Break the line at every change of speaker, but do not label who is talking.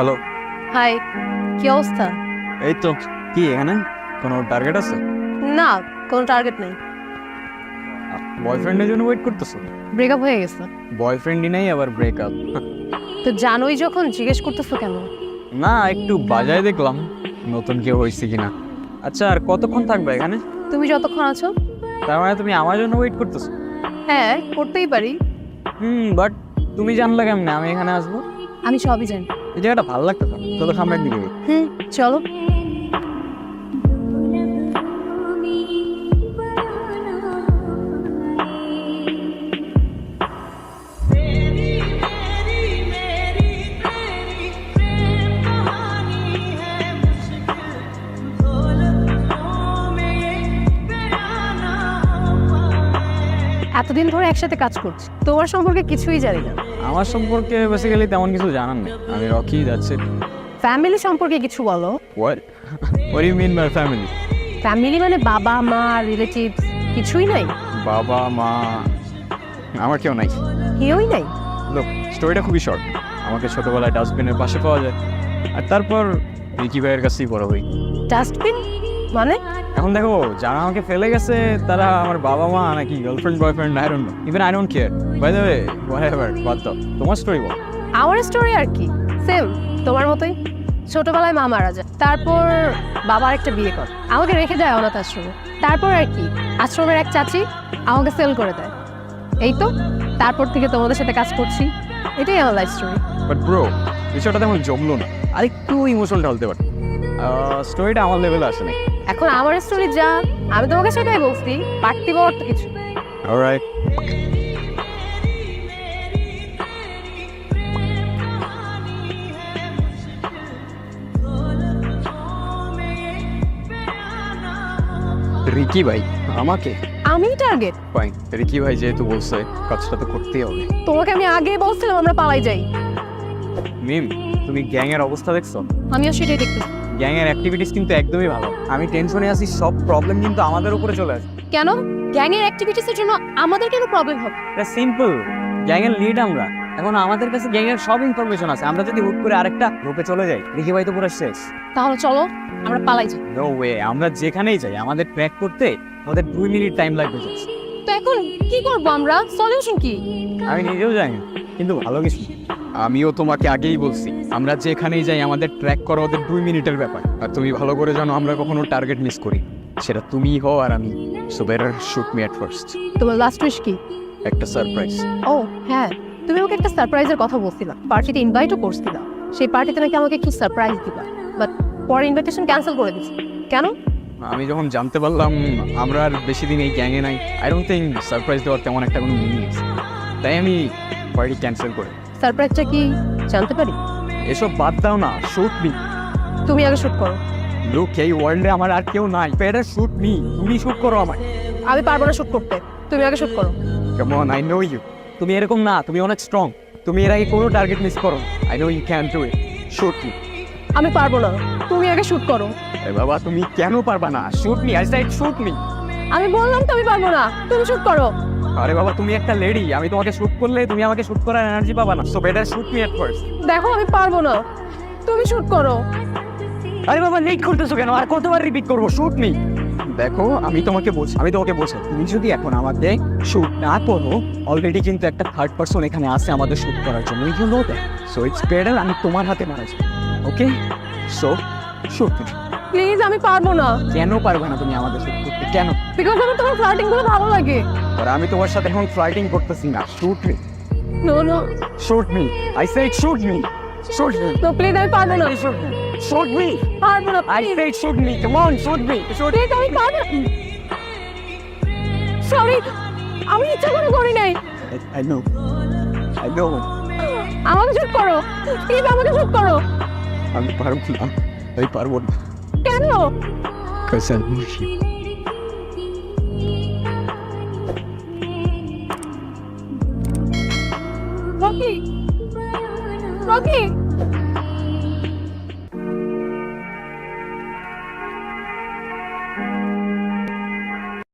Hello
hi কি অবস্থা?
এই তো কি এখানে? কোনো টার্গেট আছে?
না কোনো টার্গেট নেই।
বয়ফ্রেন্ডের জন্য ওয়েট করতেছো?
ব্রেকআপ হয়ে গেছে।
বয়ফ্রেন্ডই নাই আবার ব্রেকআপ
তো জানোই যখন জিজ্ঞেস করতেছো কেন?
না একটু বাজায় দেখলাম নতুন কেউ হয়েছে কিনা। আচ্ছা আর কতক্ষণ থাকবে এখানে?
তুমি যতক্ষণ আছো।
তার মানে তুমি আমার জন্য ওয়েট করতেছো?
হ্যাঁ করতেই পারি।
হুম বাট তুমি জানলে কেমনে? আমি এখানে আসব?
আমি সবই জানি।
এই জায়গাটা ভালো লাগতো তো চলো সামনের দিকে
চলো। এতদিন ধরে একসাথে কাজ করছি। তোমার সম্পর্কে কিছুই জানি না।
আমার সম্পর্কে বেসিক্যালি তেমন কিছু জানার নেই। আমি রকি যাচ্ছে
ফ্যামিলি সম্পর্কে কিছু বলো।
What what you mean by family
family মানে বাবা মা রিলেটিভস কিছুই নাই?
বাবা মা আমার কেউ নাই।
কেউই নাই?
লোক স্টোরিটা খুবই শর্ট আমাকে ছোটবেলায় ডাস্টবিনের পাশে পাওয়া যায়। আর তারপর রিকি ভাইয়ের কাছেই বড় হই।
ডাস্টবিন মানে?
এখন দেখো যারা আমাকে ফেলে গেছে তারা আমার বাবা মা নাকি girlfriend boyfriend I don't know even I don't care by the way whatever বাদ দাও। তোমার স্টোরি বল।
আমার স্টোরি আর কি? সেম তোমার মতোই। ছোটবেলায় মা মারা যায়। তারপর বাবার একটা বিয়ে করে। আমাকে রেখে দেয় অনাথ আশ্রমে। তারপর আর কি? আশ্রমের এক চাচি আমাকে সেল করে দেয়। এই তো তারপর থেকে তোমাদের সাথে কাজ করছি। এটাই আমার লাইফ স্টোরি
বাট ব্রো বিষয়টা তেমন জমলো না। আর একটু ইমোশন ঢালতে পারত স্টোরিটা আমার লেভেলে আসে নাই
এখন আমার স্টোরি যা আমি তোমাকে সেটাই বলছি বাড়তি বলার তো কিছু
অলরাইট রিকি ভাই আমাকে?
আমি টার্গেট
ফাইন রিকি ভাই যেহেতু বলছে কাজটা তো করতেই হবে।
তোমাকে আমি আগে বলছিলাম আমরা পালাই যাই।
মিম তুমি গ্যাং এর অবস্থা দেখছ?
আমিও সেটাই দেখতেছি।
গ্যাং এর অ্যাক্টিভিটিস কিন্তু একদমই ভালো। আমি টেনশনে আছি সব প্রবলেম কিন্তু আমাদের উপরে চলে আসে
কেন? গ্যাংয়ের অ্যাক্টিভিটিসের জন্য আমাদের কেন প্রবলেম হবে?
এটা সিম্পল গ্যাং এর লিড আমরা। এখন আমাদের কাছে গ্যাং এর সব ইনফরমেশন আছে। আমরা যদি হুট করে আরেকটা গ্রুপে চলে যাই রিকি ভাই তো পুরো শেষ।
তাহলে চলো আমরা পালাই যাই।
নো ওয়ে আমরা যেখানেই যাই আমাদের ট্র্যাক করতে আমাদের দুই মিনিট টাইম লাগবে।
তো এখন কি করব আমরা? সলিউশন কি?
আমি নিজেও জানি না, কিন্তু ভালো কিছু আমিও তোমাকে আগেই বলছি আমরা যেখানেই যাই আমাদের ট্র্যাক করা ওদের দুই মিনিটের ব্যাপার। আর তুমি ভালো করে জানো আমরা কখনো টার্গেট মিস করি সেটা তুমি হও আর আমি। So better shoot me at first
তোমার লাস্ট উইশ কি?
একটা সারপ্রাইজ
ও হ্যাঁ। তুমি আমাকে একটা সারপ্রাইজের কথা বলছিলা। পার্টিতে ইনভাইটও করছিলা। সেই পার্টিতে নাকি আমাকে কি সারপ্রাইজ দিবা। বাট পরে ইনভাইটেশন ক্যান্সেল করে দিছি। কেন?
আমি যখন জানতে পারলাম আমরা আর বেশি দিন এই গ্যাংয়ে নাই আই ডোন্ট থিঙ্ক সারপ্রাইজ দেওয়ার তেমন একটা কোনো মিনিং আছে। তাই আমি পার্টি ক্যান্সেল করে।
সারপ্রাইজটা কি জানতে পারি?
এসব বাদ দাও না শুট মি
তুমি আগে শুট করো।
লোক এই ওয়ার্ল্ডে আমার আর কেউ নাই। বেটার শুট মি তুমি শুট করো আমায়।
আমি পারব না শুট করতে। তুমি আগে শুট করো।
কেমন আই নো ইউ তুমি এরকম না তুমি অনেক স্ট্রং তুমি এর আগে কোনো টার্গেট মিস করো I know you can do it shoot me
আমি পারব না। তুমি আগে শুট করো।
এ বাবা তুমি কেন পারবা না? Shoot me I said shoot me
আমি বললাম তো আমি পারব না। তুমি শুট করো।
আরে বাবা তুমি একটা লেডি আমি তোমাকে শুট করলে তুমি আমাকে শুট করার এনার্জি পাবা না। So better shoot me at first
দেখো আমি পারব না। তুমি শুট করো।
আরে বাবা লেট করতেছো কেন? আর কতবার রিপিট করব? শুট মি দেখো আমি তোমাকে বলছি আমি তোমাকে বলছি তুমি যদি এখন আমাকে শুট না করো অলরেডি কিন্তু একটা থার্ড পার্সন এখানে আছে আমাদের শুট করার জন্য। You know that so it's better আমি তোমার হাতে মারা যাই। ওকে সো শুট
প্লিজ আমি পারব না।
কেন পারবে না তুমি আমাদের সাথে করতে কেন?
বিকজ আমার তোমার ফ্লার্টিংগুলো ভালো লাগে।
আর আমি তোমার সাথে এখন ফ্লাইটিং করতেছি না। Shoot me
no no
shoot me I said shoot me shoot me
no please আমি পারব না।
শুট মি শুট মি
পারব না
I said shoot me come on shoot me shoot
please আমি পারব সরি আমি ইচ্ছা করে করি নাই।
I know. I know.
আমাকে শুট করো। প্লিজ আমাকে শুট করো।
আমি পারব না। আমি পারব না।
কেন?
কসম মুশি
রকি রকি